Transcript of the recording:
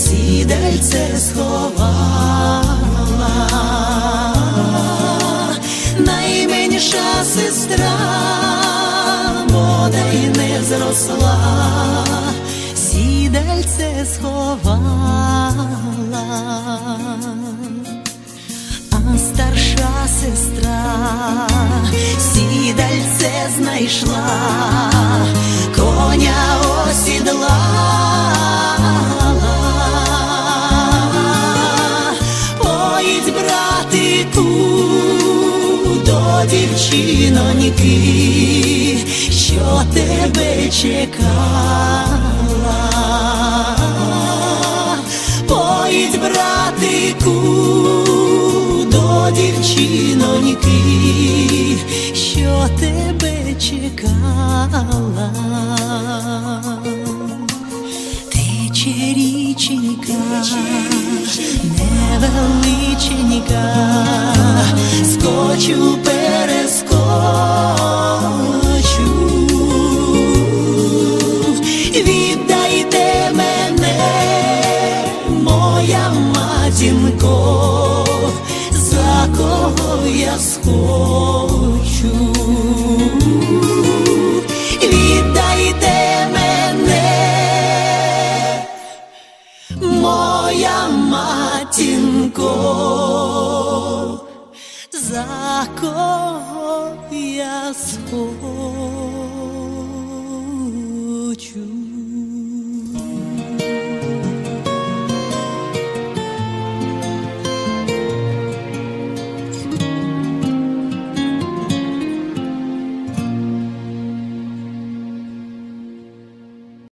сідальце сховала, найменша сестра бодай не зросла, сідельце сховала, до дівчиноньки, що тебе чекала, поїдь братику до дівчиноньки, що тебе чекала. Тече річенька, невеличенька, моя матінко, за кого я схочу. Віддайте мене, моя матінко, за кого я схочу.